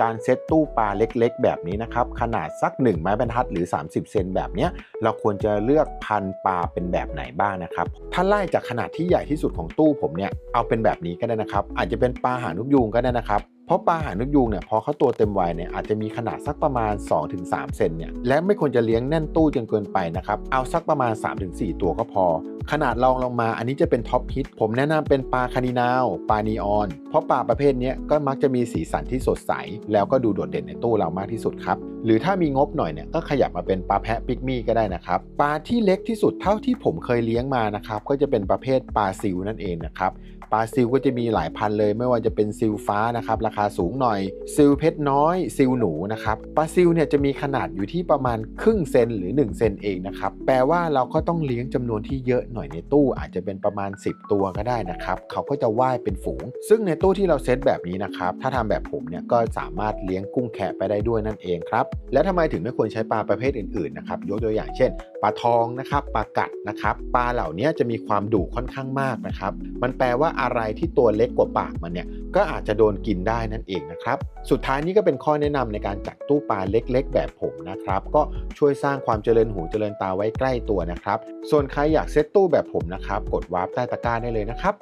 การเซตตู้ปลาเล็กๆ แบบนี้นะครับ ขนาดสัก 1 ไม้บรรทัดหรือ 30 เซนแบบเนี้ยเราควรจะเลือกพันปลาเป็นแบบไหนบ้างนะครับ ถ้าไล่จากขนาดที่ใหญ่ที่สุดของตู้ผมเนี่ยเอาเป็นแบบนี้ก็ได้นะครับ อาจจะเป็นปลาหางนกยูงก็ได้นะครับ เพราะปลาหางนกยูงเนี่ยพอเขาตัวเต็มวัยเนี่ยอาจจะมีขนาดสักประมาณ 2-3 เซนเนี่ยและไม่ควรจะเลี้ยงแน่นตู้จนเกินไปนะครับเอาสักประมาณ 3-4 ตัวก็พอ ขนาดรองลงมาอันนี้จะเป็นท็อปฮิตผมแนะนำเป็นปลาคานินาวปลานีออน เพราะปลาประเภทนี้ก็มักจะมีสีสันที่สดใส แล้วก็ดูโดดเด่นในตู้เรามากที่สุดครับหรือถ้ามีงบหน่อยเนี่ยก็ขยับมาเป็นปลาแพะปิกมี่ก็ได้นะครับปลาที่เล็กที่สุดเท่าที่ผมเคยเลี้ยงมานะครับก็จะเป็นประเภทปลาซิวนั่นเองนะครับปลาซิลก็จะมีหลายพันเลย ไม่ว่าจะเป็นซิลฟ้านะครับราคาสูงหน่อยซิลเพชรน้อยซิลหนูนะครับปลาซิลเนี่ยจะมีขนาดอยู่ที่ประมาณครึ่งเซนหรือ 1 เซนเองนะครับแปลว่าเราก็ต้องเลี้ยงจำนวนที่เยอะหน่อยในตู้อาจจะเป็นประมาณ 10 ตัวก็ได้นะครับเขาก็จะว่ายเป็นฝูง ซึ่งในตู้ที่เราเซตแบบนี้นะครับถ้าทำแบบผมเนี่ยก็สามารถเลี้ยงกุ้งแคะไปได้ด้วยนั่นเองครับและทำไมถึงไม่ควรใช้ปลาประเภทอื่นๆนะครับยกตัวอย่างเช่นปลาทองนะครับปลากัดนะครับปลาเหล่านี้จะมีความดุค่อนข้างมากนะครับมันแปลว่าอะไรที่ตัวเล็กกว่าปากมันเนี่ยก็อาจจะโดนกินได้นั่นเองนะครับ สุดท้ายนี้ก็เป็นข้อแนะนำในการจัดตู้ปลาเล็ก ๆ แบบผมนะครับ ก็ช่วยสร้างความเจริญหูเจริญตาไว้ใกล้ตัวนะครับ ส่วนใครอยากเซตตู้แบบผมนะครับ กดวาร์ปใต้ตะกร้าได้เลยนะครับ